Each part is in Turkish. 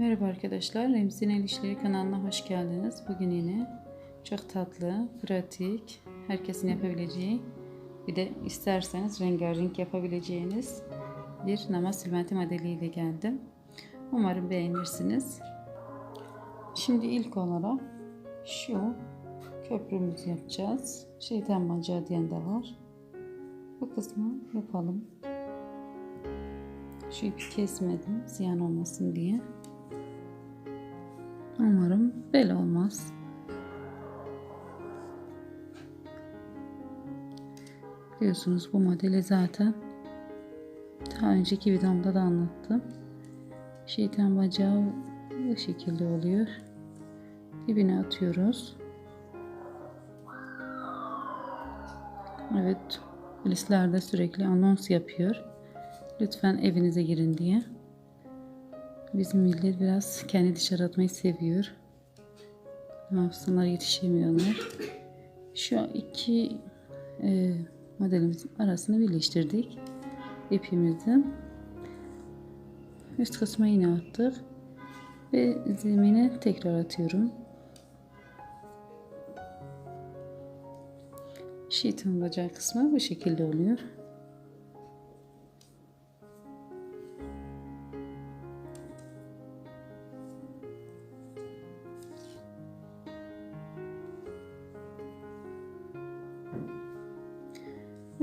Merhaba arkadaşlar, Remzi'nin El İşleri kanalına hoş geldiniz. Bugün yine çok tatlı, pratik, herkesin yapabileceği, bir de isterseniz rengarenk yapabileceğiniz bir namaz silmenti modeliyle geldim. Umarım beğenirsiniz. Şimdi ilk olarak şu köprümüzü yapacağız. Şeytan bacağı diyen de var. Bu kısmı yapalım. Şu ipi kesmedim ziyan olmasın diye. Umarım bel olmaz. Biliyorsunuz bu modeli zaten daha önceki videomda da anlattım. Şeytan bacağı bu şekilde oluyor. Dibine atıyoruz. Evet, polislerde sürekli anons yapıyor. Lütfen evinize girin diye. Bizim millet biraz kendi dışarı atmayı seviyor. Hafızanlar yetişemiyorlar. Şu iki e, modelimizin arasını birleştirdik. İpimizi. Üst kısma yine attık. Ve zemine tekrar atıyorum. Şeytan bacağı kısmı bu şekilde oluyor.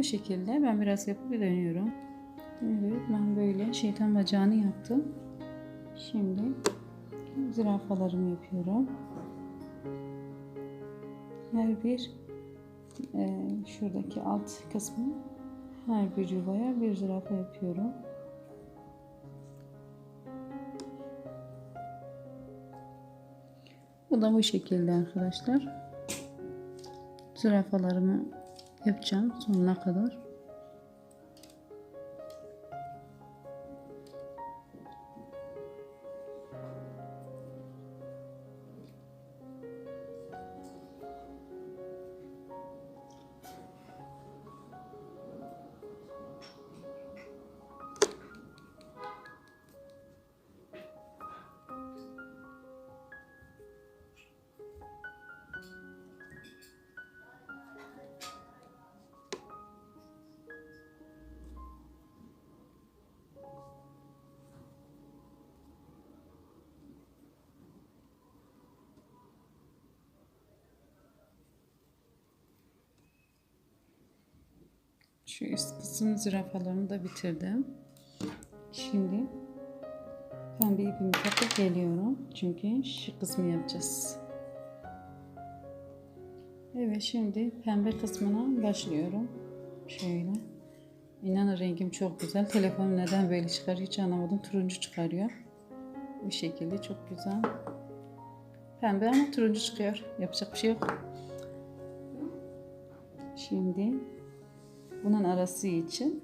Şekilde ben biraz yapıp dönüyorum. Evet ben böyle şeytan bacağını yaptım. Şimdi zürafalarımı yapıyorum. Her bir e, şuradaki alt kısmı her bir yuvaya bir zürafa yapıyorum. Bu da bu şekilde arkadaşlar. Zürafalarımı yapacağım sonuna kadar. Şu üst kısım zürafalarını da bitirdim. Şimdi pembe ipimi takıp geliyorum. Çünkü şu kısmı yapacağız. Evet şimdi pembe kısmına başlıyorum. Şöyle. İnanın rengim çok güzel. Telefonum neden böyle çıkarıyor hiç anlamadım. Turuncu çıkarıyor. Bu şekilde çok güzel. Pembe ama turuncu çıkıyor. Yapacak bir şey yok. Şimdi bunun arası için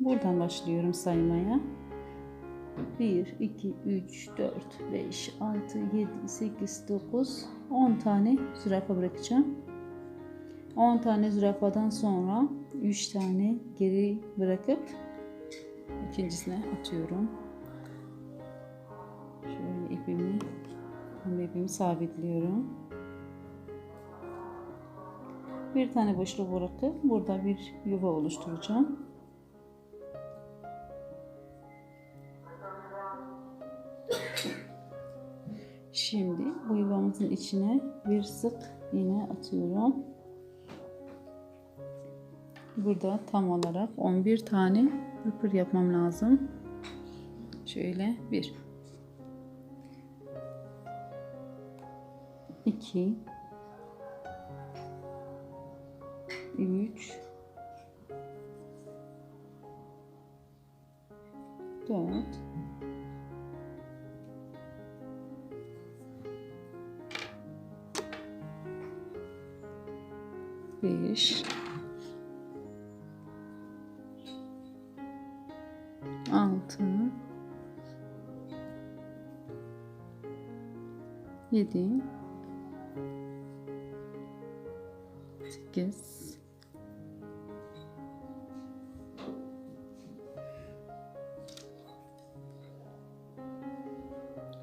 buradan başlıyorum saymaya. 1, 2, 3, 4, 5, 6, 7, 8, 9, 10 tane zürafa bırakacağım. 10 tane zürafadan sonra 3 tane geri bırakıp ikincisine atıyorum. Şöyle ipimi, ipimi sabitliyorum. Bir tane boşluk bırakıp burada bir yuva oluşturacağım. Şimdi bu yuvamızın içine bir sık iğne atıyorum. Burada tam olarak 11 tane pırpır yapmam lazım. Şöyle bir, iki, 3 4 5 6 7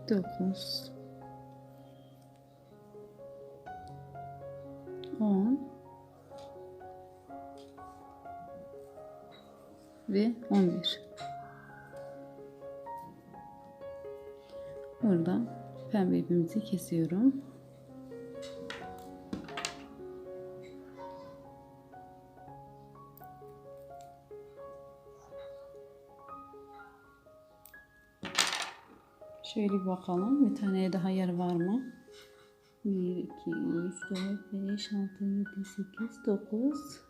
9 Dokuz. On. Ve on bir. Burada pembe ipimizi kesiyorum. Şöyle bir bakalım. Bir tane daha yer var mı? 1, 2, 3, 4, 5, 6, 7, 8, 9.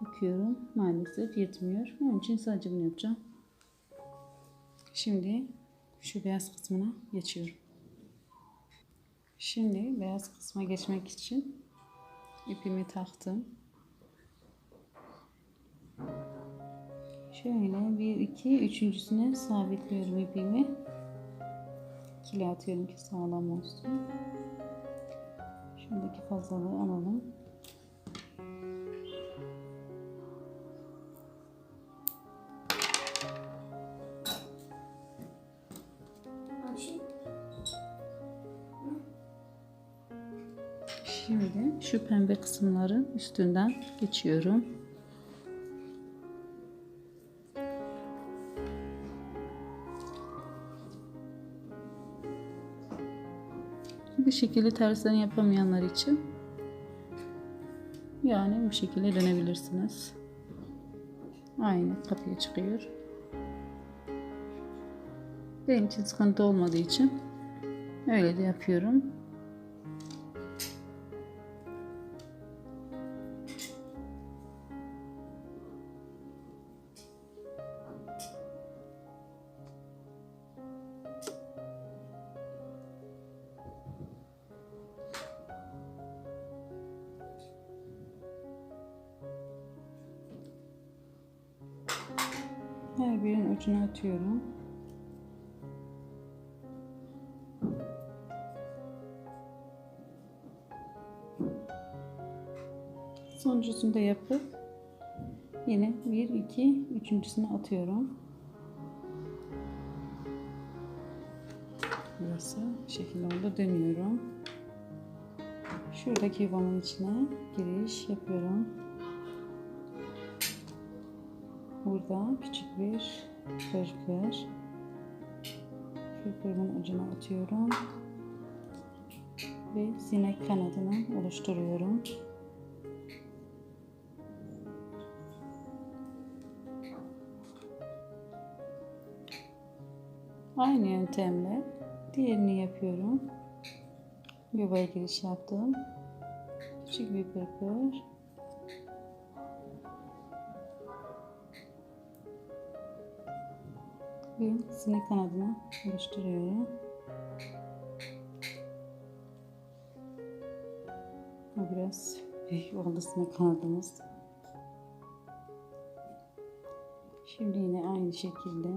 Bakıyorum. Maalesef yetmiyor. Onun için sadece bunu yapacağım. Şimdi şu beyaz kısmına geçiyorum. Şimdi beyaz kısma geçmek için ipimi taktım. Şöyle bir iki üçüncüsüne sabitliyorum ipimi. İkili atıyorum ki sağlam olsun. Şuradaki fazlalığı alalım. Şimdi şu pembe kısımların üstünden geçiyorum. Bu şekilde tersten yapamayanlar için yani bu şekilde dönebilirsiniz. Aynı kapıya çıkıyor. Benim için sıkıntı olmadığı için öyle de yapıyorum. Her birinin ucuna atıyorum. Sonuncusunu da yapıp yine 1 2 üçüncüsünü atıyorum. Burası bu şekilde oldu dönüyorum. Şuradaki yuvamın içine giriş yapıyorum. Burada küçük bir pırpır. Pırpırın ucuna atıyorum. Ve sinek kanadını oluşturuyorum. Aynı yöntemle diğerini yapıyorum. Yuvaya giriş yaptım. Küçük bir pırpır. Ve sinek kanadını oluşturuyorum. Biraz büyük oldu sinek kanadımız. Şimdi yine aynı şekilde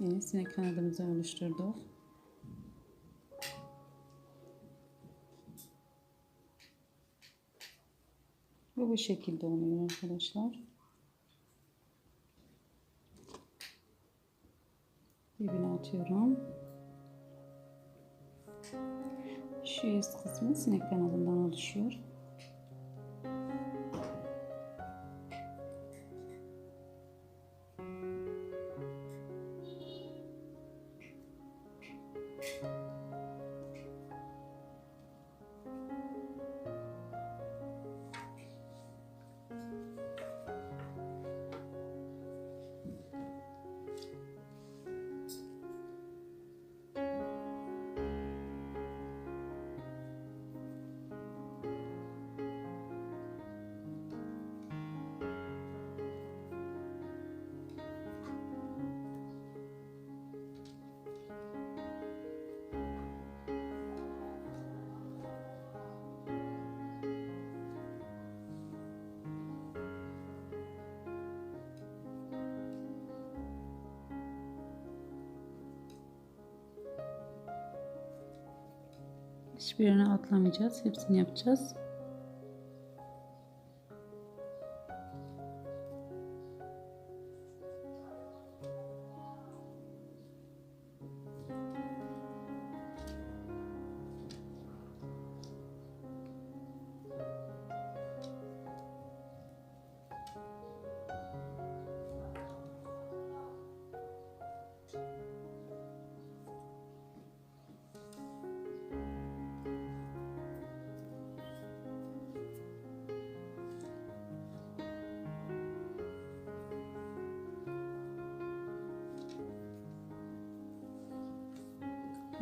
Yine sinek kanadımızı oluşturduk. Bu şekilde oluyor arkadaşlar. Dibine atıyorum. Şu üst kısmı sinek kanadından oluşuyor. Hiçbirini atlamayacağız. Hepsini yapacağız.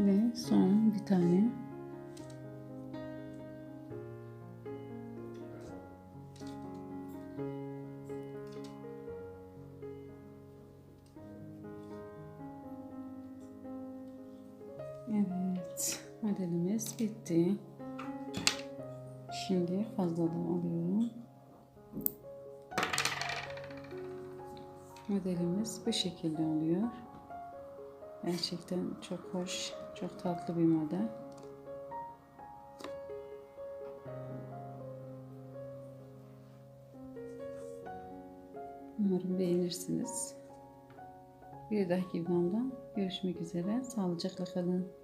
Ve son bir tane. Evet, modelimiz bitti. Şimdi fazladan alıyorum. Modelimiz bu şekilde oluyor. Gerçekten çok hoş, çok tatlı bir model. Umarım beğenirsiniz. Bir dahaki videomda görüşmek üzere. Sağlıcakla kalın.